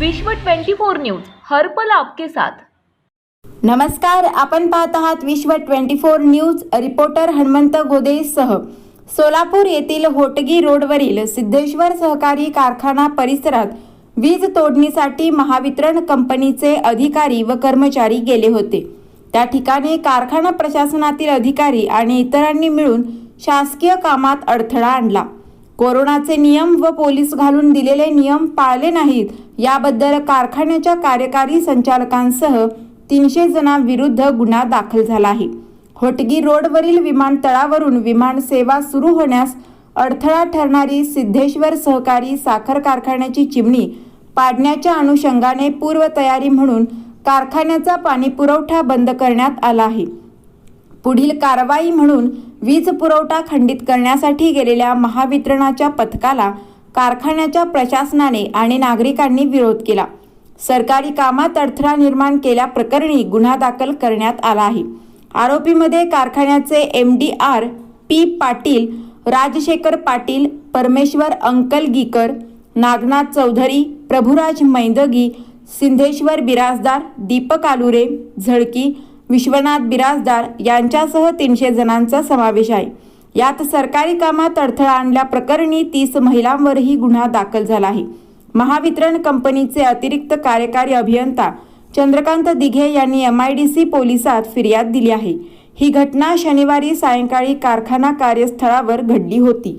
विश्व 24 न्यूज हर्पल आपके साथ. नमस्कार आपण पाहत आहात विश्व 24 न्यूज रिपोर्टर हनुमंत गोदेसह सोलापूर येथील होटगी रोडवरील सिद्धेश्वर सहकारी कारखाना परिसरात वीज तोडणीसाठी महावितरण कंपनीचे अधिकारी व कर्मचारी गेले होते. त्या ठिकाणी कारखाना प्रशासनातील अधिकारी आणि इतरांनी मिळून शासकीय कामात अडथळा आणला. कोरोनाचे नियम व पोलीस घालून दिलेले नियम पाळले नाहीत. याबद्दल कारखान्याच्या कार्यकारी संचालकांसह तीनशे जणांविरुद्ध गुन्हा दाखल झाला आहे. होटगी रोडवरील विमानतळावरून विमान सेवा सुरू होण्यास अडथळा ठरणारी सिद्धेश्वर सहकारी साखर कारखान्याची चिमणी पाडण्याच्या अनुषंगाने पूर्वतयारी म्हणून कारखान्याचा पाणीपुरवठा बंद करण्यात आला आहे. पुढील कारवाई म्हणून वीज पुरवठा खंडित करण्यासाठी गेलेल्या महावितरणाच्या पथकाला कारखान्याच्या प्रशासनाने आणि नागरिकांनी विरोध केला. सरकारी कामात अडथळा निर्माण केल्याप्रकरणी गुन्हा दाखल करण्यात आला आहे. आरोपीमध्ये कारखान्याचे M D R P. Patil Rajshekhar Patil Parmeshwar Ankalgikar Nagnath Chaudhari Prabhuraj मैंदगी Siddheshwar Birajdar Deepak Alure झळकी Vishwanath Birajdar यांच्यासह तीनशे जणांचा समावेश आहे. यात सरकारी कामात अडथळा आणल्याप्रकरणी तीस महिलांवरही गुन्हा दाखल झाला आहे. महावितरण कंपनीचे अतिरिक्त कार्यकारी अभियंता चंद्रकांत दिघे यांनी एम आय डी सी पोलिसात फिर्याद दिली आहे. ही घटना शनिवारी सायंकाळी कारखाना कार्यस्थळावर घडली होती.